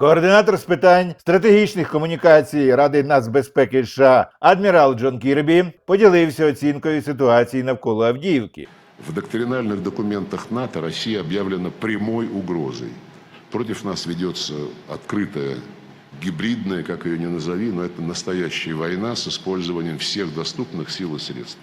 Координатор з питань стратегічних комунікацій Ради нацбезпеки США адмірал Джон Кірбі поділився оцінкою ситуації навколо Авдіївки. В доктринальных документах НАТО Россия объявлена прямой угрозой. Против нас ведется открытая гибридная, как ее ни назови, но это настоящая война с использованием всех доступных сил и средств.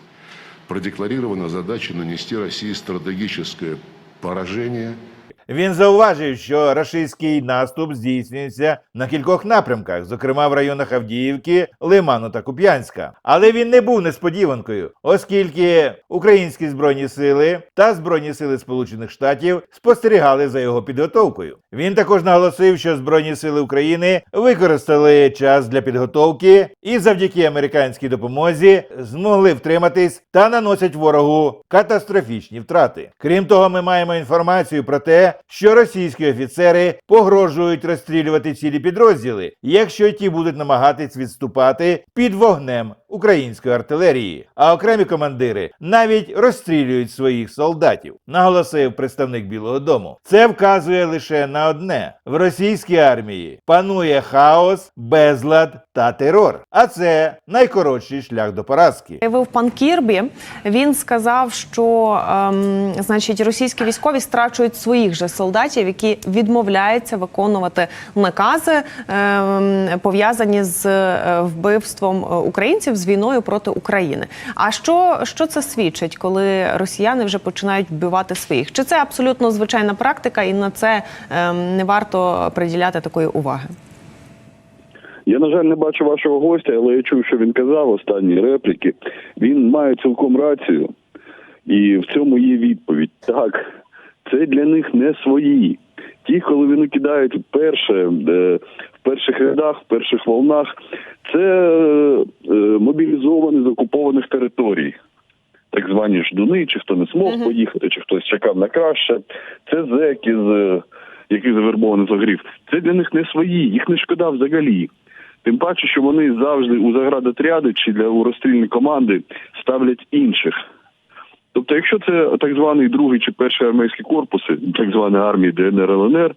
Продекларирована задача нанести России стратегическое поражение – він зауважив, що рашистський наступ здійснюється на кількох напрямках, зокрема в районах Авдіївки, Лиману та Куп'янська. Але він не був несподіванкою, оскільки українські збройні сили та збройні сили Сполучених Штатів спостерігали за його підготовкою. Він також наголосив, що збройні сили України використали час для підготовки і завдяки американській допомозі змогли втриматись та наносять ворогу катастрофічні втрати. Крім того, ми маємо інформацію про те, що російські офіцери погрожують розстрілювати цілі підрозділи, якщо ті будуть намагатись відступати під вогнем української артилерії. А окремі командири навіть розстрілюють своїх солдатів, наголосив представник Білого Дому. Це вказує лише на одне: в російській армії панує хаос, безлад та терор. А це найкоротший шлях до поразки. Заявив пан Кірбі. Він сказав, що ем, значить російські військові страчують своїх же солдатів, які відмовляються виконувати накази, ем, пов'язані з е, вбивством е, українців з війною проти України. А що, що це свідчить, коли росіяни вже починають вбивати своїх? Чи це абсолютно звичайна практика, і на це ем, не варто приділяти такої уваги? Я, на жаль, не бачу вашого гостя, але я чув, що він казав останні репліки. Він має цілком рацію, і в цьому є відповідь. Так, це для них не свої. Ті, коли вони кидають вперше е, перших рядах, в перших волнах, це е, е, мобілізовані з окупованих територій. Так звані ждуни, чи хто не змог поїхати, чи хтось чекав на краще. Це зеки, з, які завербовані з огрів. Це для них не свої, їх не шкода взагалі. Тим паче, що вони завжди у заградотряди чи для у розстрільні команди ставлять інших. Тобто, якщо це так званий другий чи перший армійські корпуси, так звані армії ДНР ЛНР,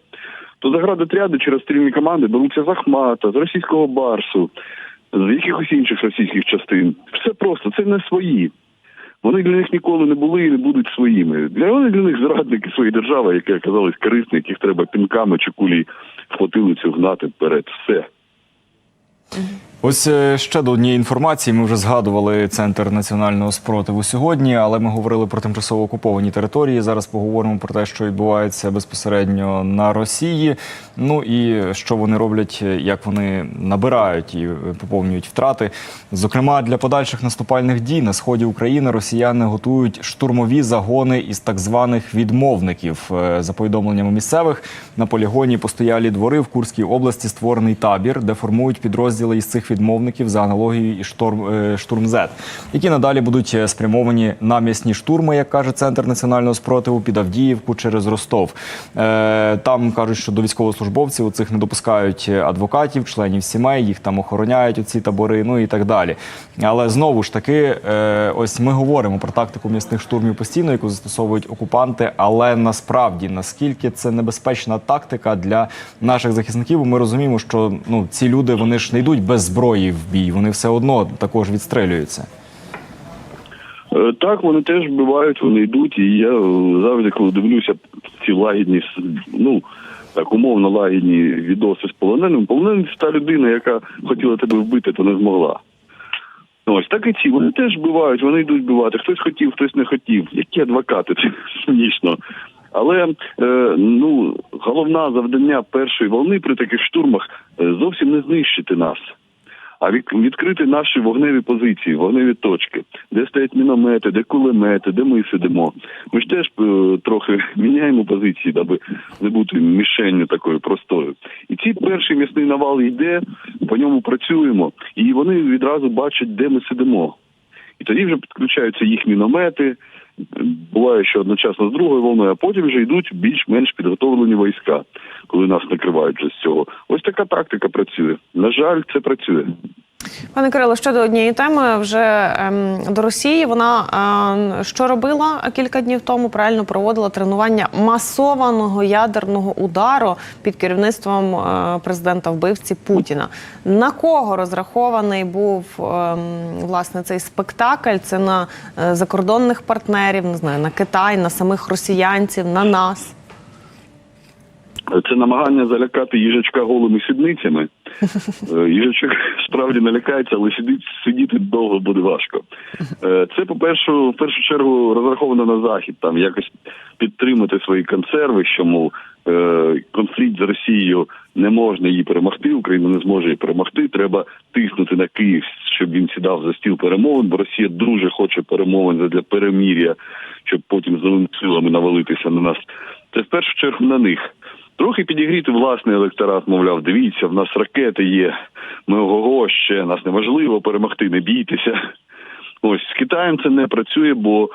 то заградотряди через стрільні команди беруться з Ахмата, з російського Барсу, з якихось інших російських частин. Все просто, це не свої. Вони для них ніколи не були і не будуть своїми. Для вони для них зрадники своєї держави, які оказались корисні, яких треба пінками чи кулі в потилицю гнати вперед. Все. Ось е, ще до однієї інформації. Ми вже згадували центр національного спротиву сьогодні, але ми говорили про тимчасово окуповані території. Зараз поговоримо про те, що відбувається безпосередньо на Росії. Ну і що вони роблять, як вони набирають і поповнюють втрати. Зокрема, для подальших наступальних дій на сході України росіяни готують штурмові загони із так званих відмовників. Е, За повідомленнями місцевих на полігоні постоялі двори в Курській області створений табір, де формують підрозділи із цих відмовників за аналогією шторм е, штурм Z, які надалі будуть е, спрямовані на м'ясні штурми, як каже центр національного спротиву під Авдіївку через Ростов. Е, Там кажуть, що до військовослужбовців у цих не допускають адвокатів, членів сімей, їх там охороняють у ці табори, ну і так далі. Але знову ж таки, ось ми говоримо про тактику м'ясних штурмів постійно, яку застосовують окупанти. Але насправді наскільки це небезпечна тактика для наших захисників? Ми розуміємо, що ну ці люди вони ж не йдуть без зброї в бій, вони все одно також відстрелюються. Е, Так, вони теж вбивають, вони йдуть, і я завжди, коли дивлюся ці лагідні, ну так умовно лагідні відоси з полоненим. Полонений та людина, яка хотіла тебе вбити, то не змогла. Ось так і ці вони теж вбивають, вони йдуть вбивати. Хтось хотів, хтось не хотів. Які адвокати, це смішно. Але е, ну головне завдання першої волни при таких штурмах е, зовсім не знищити нас а відкрити наші вогневі позиції, вогневі точки, де стоять міномети, де кулемети, де ми сидимо. Ми ж теж е, трохи міняємо позиції, аби не бути мішенню такою простою. І ці перший м'ясний навал йде, по ньому працюємо, і вони відразу бачать, де ми сидимо. І тоді вже підключаються їх міномети. Буває, що одночасно з другою волною, а потім вже йдуть більш-менш підготовлені війська, коли нас накривають вже з цього. Ось така тактика працює. На жаль, це працює. Пане Кирило, щодо однієї теми, вже ем, до Росії вона ем, що робила кілька днів тому? Правильно проводила тренування масованого ядерного удару під керівництвом е, президента вбивці Путіна. На кого розрахований був ем, власне цей спектакль? Це на е, закордонних партнерів, не знаю, на Китай, на самих росіянців, на нас. Це намагання залякати їжачка голими сідницями. Е, Їжачок справді налякається, але сидіти, сидіти довго буде важко. Е, Це, по-перше, в першу чергу розраховано на захід, там якось підтримати свої консерви, що мов е, конфлікт з Росією не можна її перемогти, Україна не зможе її перемогти. Треба тиснути на Київ, щоб він сідав за стіл перемовин, бо Росія дуже хоче перемовин для перемір'я, щоб потім злими силами навалитися на нас. Це в першу чергу на них. Трохи підігріти власний електорат, мовляв, дивіться, в нас ракети є. Ми ще нас неможливо перемогти, не бійтеся. Ось з Китаєм це не працює, бо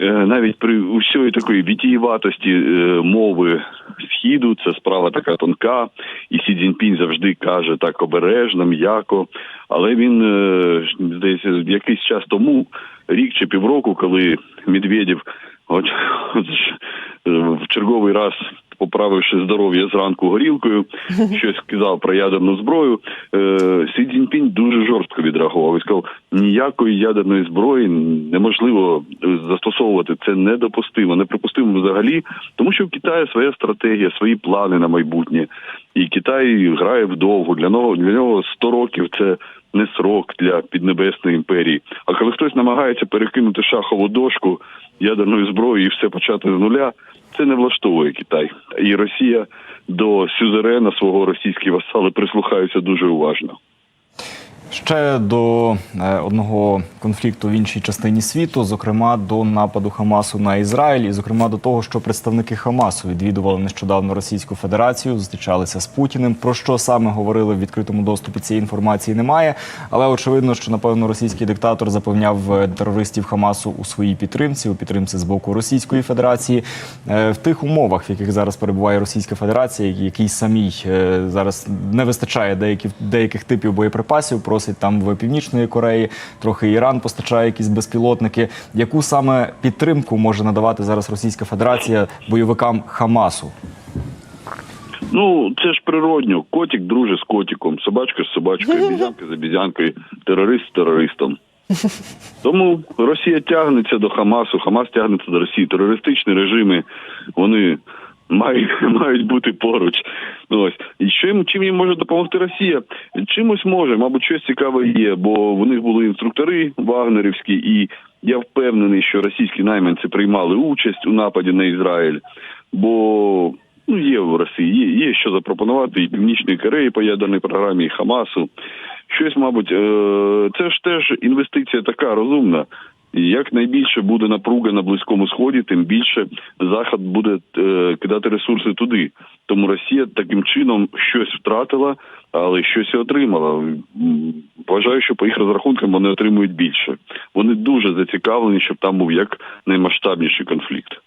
е, навіть при усій такої вітієватості е, мови східу, це справа така тонка, і Сі Цзіньпінь завжди каже так обережно, м'яко. Але він е, здається, якийсь час тому, рік чи півроку, коли Медведєв от, от, в черговий раз. Поправивши здоров'я зранку горілкою, щось сказав про ядерну зброю. Е, Сі Цзіньпінь дуже жорстко відреагував і сказав, ніякої ядерної зброї неможливо е, застосовувати. Це недопустимо, неприпустимо взагалі, тому що в Китаї своя стратегія, свої плани на майбутнє. І Китай грає вдовго. Для нього для нього 100 років це не срок для піднебесної імперії. А коли хтось намагається перекинути шахову дошку ядерної зброї і все почати з нуля, це не влаштовує Китай. І Росія до сюзерена свого російські васали прислухаються дуже уважно. Ще до е, одного конфлікту в іншій частині світу, зокрема до нападу Хамасу на Ізраїль, і зокрема до того, що представники Хамасу відвідували нещодавно Російську Федерацію, зустрічалися з Путіним. Про що саме говорили в відкритому доступі цієї інформації немає. Але очевидно, що напевно російський диктатор запевняв е, терористів Хамасу у своїй підтримці, у підтримці з боку Російської Федерації Е, в тих умовах, в яких зараз перебуває Російська Федерація, якій самій зараз не вистачає деяких деяких типів боєприпасів. Просить там в північної Кореї, трохи Іран постачає якісь безпілотники. Яку саме підтримку може надавати зараз Російська Федерація бойовикам Хамасу? Ну, це ж природньо. Котик друже з котиком, собачка з собачкою, обізянка з обізянкою, терорист з терористом. Тому Росія тягнеться до Хамасу, Хамас тягнеться до Росії. Терористичні режими вони мають, мають бути поруч. Ну, Ось. І чим, чим їм може допомогти Росія? Чимось може, мабуть, щось цікаве є, бо в них були інструктори вагнерівські, і я впевнений, що російські найманці приймали участь у нападі на Ізраїль. Бо ну є в Росії, є, є що запропонувати і Північної Кореї по ядерній програмі, і Хамасу. Щось, мабуть, е, це ж теж інвестиція така розумна. Як найбільше буде напруга на близькому сході, тим більше захід буде е, кидати ресурси туди. Тому Росія таким чином щось втратила, але щось і отримала. Вважаю, що по їх розрахункам вони отримують більше. Вони дуже зацікавлені, щоб там був як наймасштабніший конфлікт.